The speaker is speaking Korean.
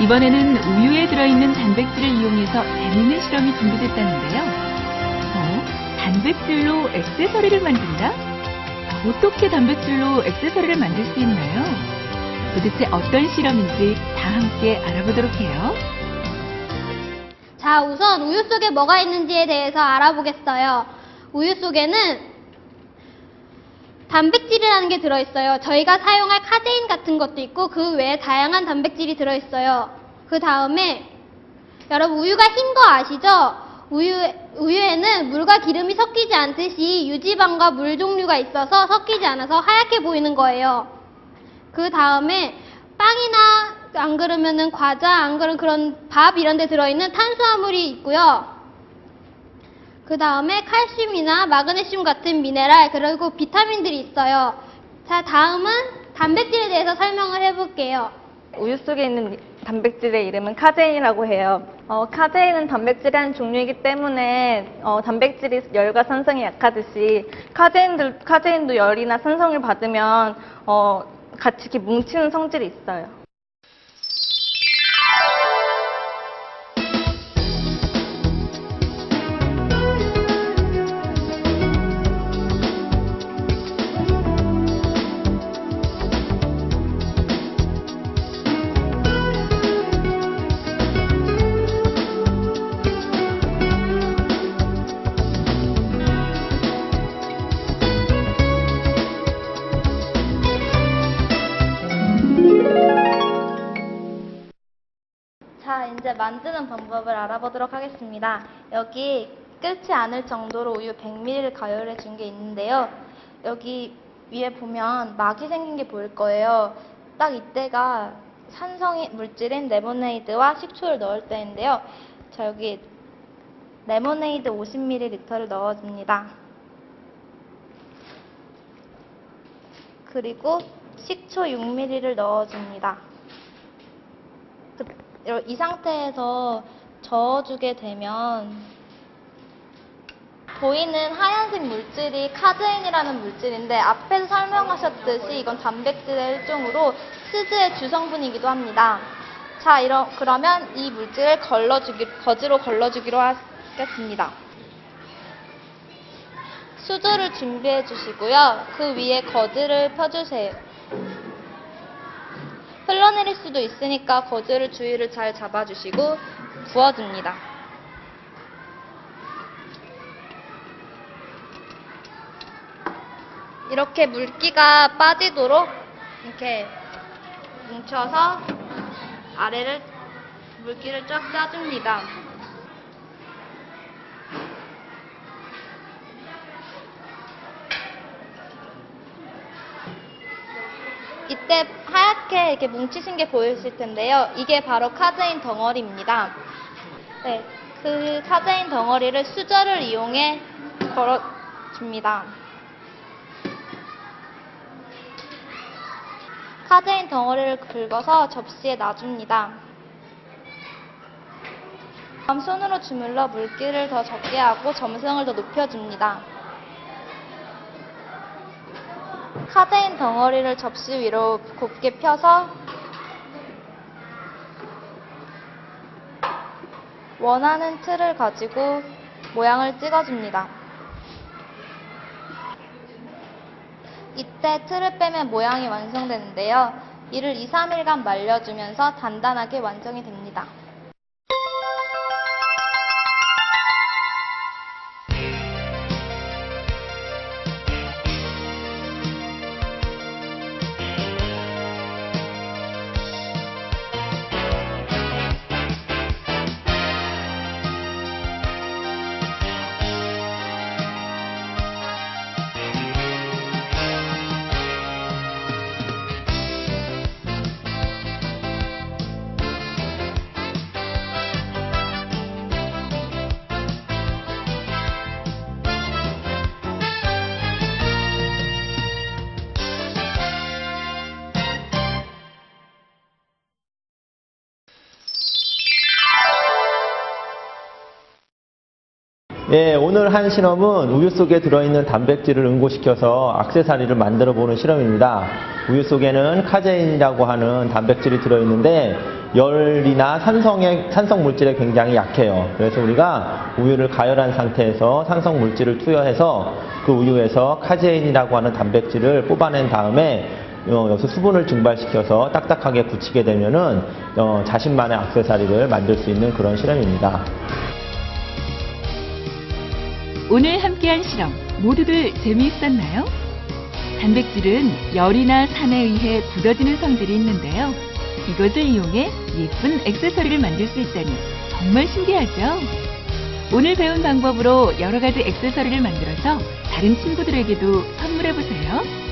이번에는 우유에 들어있는 단백질을 이용해서 재미있는 실험이 준비됐다는데요. 어? 단백질로 액세서리를 만든다? 어떻게 단백질로 액세서리를 만들 수 있나요? 도대체 어떤 실험인지 다 함께 알아보도록 해요. 자, 우선 우유 속에 뭐가 있는지에 대해서 알아보겠어요. 우유 속에는 단백질이라는 게 들어있어요. 저희가 사용할 카제인 같은 것도 있고 그 외에 다양한 단백질이 들어있어요. 그 다음에 여러분 우유가 흰 거 아시죠? 우유, 우유에는 물과 기름이 섞이지 않듯이 유지방과 물 종류가 있어서 섞이지 않아서 하얗게 보이는 거예요. 그 다음에 빵이나 안 그러면은 과자, 안 그러면 그런 밥 이런 데 들어있는 탄수화물이 있고요. 그 다음에 칼슘이나 마그네슘 같은 미네랄, 그리고 비타민들이 있어요. 자, 다음은 단백질에 대해서 설명을 해볼게요. 우유 속에 있는 단백질의 이름은 카제인이라고 해요. 어, 카제인은 단백질의 한 종류이기 때문에 어, 단백질이 열과 산성이 약하듯이 카제인들, 카제인도 열이나 산성을 받으면 어, 같이 이렇게 뭉치는 성질이 있어요. 이제 만드는 방법을 알아보도록 하겠습니다. 여기 끓지 않을 정도로 우유 100ml를 가열해 준 게 있는데요. 여기 위에 보면 막이 생긴 게 보일 거예요. 딱 이때가 산성이 물질인 레모네이드와 식초를 넣을 때인데요. 자, 여기 레모네이드 50ml를 넣어줍니다. 그리고 식초 6ml를 넣어줍니다. 이 상태에서 저어주게 되면 보이는 하얀색 물질이 카제인이라는 물질인데 앞에서 설명하셨듯이 이건 단백질의 일종으로 치즈의 주성분이기도 합니다. 자, 이러, 그러면 이 물질을 걸러주기, 거즈로 걸러주기로 하겠습니다. 수저를 준비해 주시고요. 그 위에 거즈를 펴주세요. 흘러내릴 수도 있으니까 거즈를 주위를 잘 잡아주시고 부어줍니다. 이렇게 물기가 빠지도록 이렇게 뭉쳐서 아래를 물기를 쫙 짜줍니다. 이때 하얗게 이렇게 뭉치신 게 보이실 텐데요. 이게 바로 카제인 덩어리입니다. 네, 그 카제인 덩어리를 수저를 이용해 걸어줍니다. 카제인 덩어리를 긁어서 접시에 놔줍니다. 다음 손으로 주물러 물기를 더 적게 하고 점성을 더 높여줍니다. 카제인 덩어리를 접시 위로 곱게 펴서 원하는 틀을 가지고 모양을 찍어줍니다. 이때 틀을 빼면 모양이 완성되는데요. 이를 2, 3일간 말려주면서 단단하게 완성이 됩니다. 예, 오늘 한 실험은 우유 속에 들어있는 단백질을 응고시켜서 악세사리를 만들어 보는 실험입니다. 우유 속에는 카제인이라고 하는 단백질이 들어있는데 열이나 산성에, 산성 물질에 굉장히 약해요. 그래서 우리가 우유를 가열한 상태에서 산성 물질을 투여해서 그 우유에서 카제인이라고 하는 단백질을 뽑아낸 다음에 어, 여기서 수분을 증발시켜서 딱딱하게 붙이게 되면은 어, 자신만의 액세서리를 만들 수 있는 그런 실험입니다. 오늘 함께한 실험 모두들 재미있었나요? 단백질은 열이나 산에 의해 굳어지는 성질이 있는데요. 이것을 이용해 예쁜 액세서리를 만들 수 있다니 정말 신기하죠? 오늘 배운 방법으로 여러 가지 액세서리를 만들어서 다른 친구들에게도 선물해 보세요.